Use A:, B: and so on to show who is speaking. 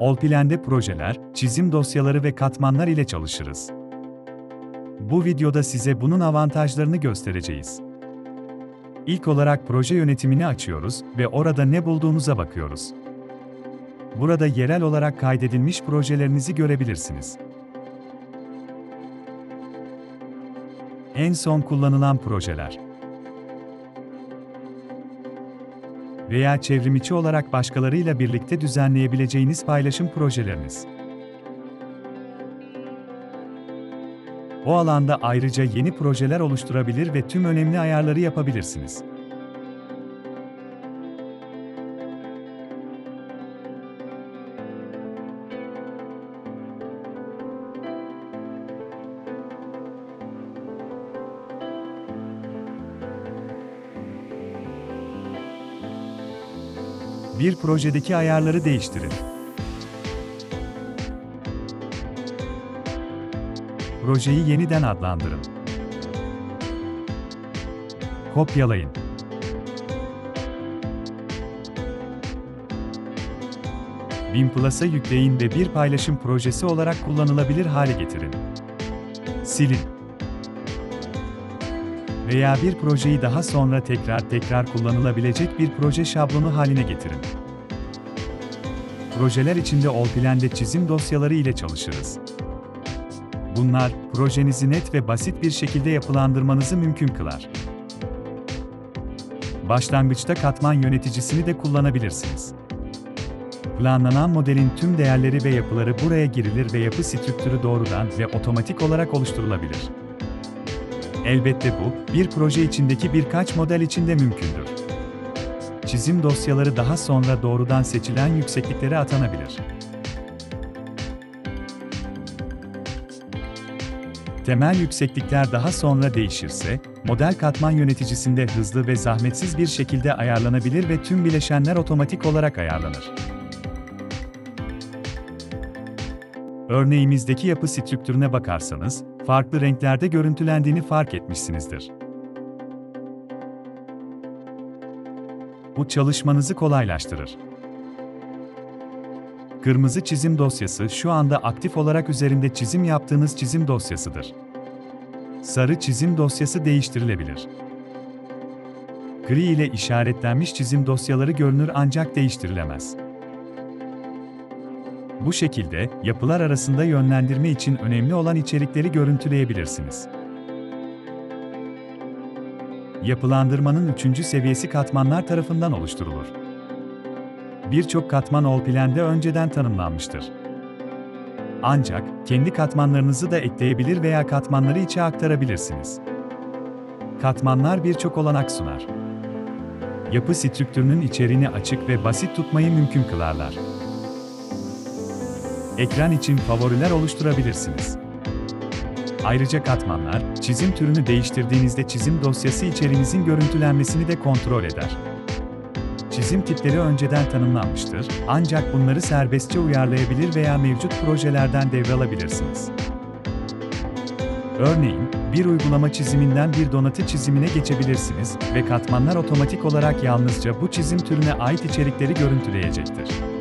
A: Olpilen'de projeler, çizim dosyaları ve katmanlar ile çalışırız. Bu videoda size bunun avantajlarını göstereceğiz. İlk olarak proje yönetimini açıyoruz ve orada ne bulduğunuza bakıyoruz. Burada yerel olarak kaydedilmiş projelerinizi görebilirsiniz. En son kullanılan projeler veya çevrimiçi olarak başkalarıyla birlikte düzenleyebileceğiniz paylaşım projeleriniz. O alanda ayrıca yeni projeler oluşturabilir ve tüm önemli ayarları yapabilirsiniz. Bir projedeki ayarları değiştirin. Projeyi yeniden adlandırın. Kopyalayın. Bin Plus'a yükleyin ve bir paylaşım projesi olarak kullanılabilir hale getirin. Silin. Veya bir projeyi daha sonra tekrar tekrar kullanılabilecek bir proje şablonu haline getirin. Projeler içinde Allplan'de çizim dosyaları ile çalışırız. Bunlar, projenizi net ve basit bir şekilde yapılandırmanızı mümkün kılar. Başlangıçta katman yöneticisini de kullanabilirsiniz. Planlanan modelin tüm değerleri ve yapıları buraya girilir ve yapı strüktürü doğrudan ve otomatik olarak oluşturulabilir. Elbette bu, bir proje içindeki birkaç model için de mümkündür. Çizim dosyaları daha sonra doğrudan seçilen yüksekliklere atanabilir. Temel yükseklikler daha sonra değişirse, model katman yöneticisinde hızlı ve zahmetsiz bir şekilde ayarlanabilir ve tüm bileşenler otomatik olarak ayarlanır. Örneğimizdeki yapı strüktürüne bakarsanız, farklı renklerde görüntülendiğini fark etmişsinizdir. Bu çalışmanızı kolaylaştırır. Kırmızı çizim dosyası şu anda aktif olarak üzerinde çizim yaptığınız çizim dosyasıdır. Sarı çizim dosyası değiştirilebilir. Gri ile işaretlenmiş çizim dosyaları görünür ancak değiştirilemez. Bu şekilde, yapılar arasında yönlendirme için önemli olan içerikleri görüntüleyebilirsiniz. Yapılandırmanın üçüncü seviyesi katmanlar tarafından oluşturulur. Birçok katman Allplan'de önceden tanımlanmıştır. Ancak, kendi katmanlarınızı da ekleyebilir veya katmanları içe aktarabilirsiniz. Katmanlar birçok olanak sunar. Yapı strüktürünün içeriğini açık ve basit tutmayı mümkün kılarlar. Ekran için favoriler oluşturabilirsiniz. Ayrıca katmanlar, çizim türünü değiştirdiğinizde çizim dosyası içeriğinizin görüntülenmesini de kontrol eder. Çizim tipleri önceden tanımlanmıştır, ancak bunları serbestçe uyarlayabilir veya mevcut projelerden devralabilirsiniz. Örneğin, bir uygulama çiziminden bir donatı çizimine geçebilirsiniz ve katmanlar otomatik olarak yalnızca bu çizim türüne ait içerikleri görüntüleyecektir.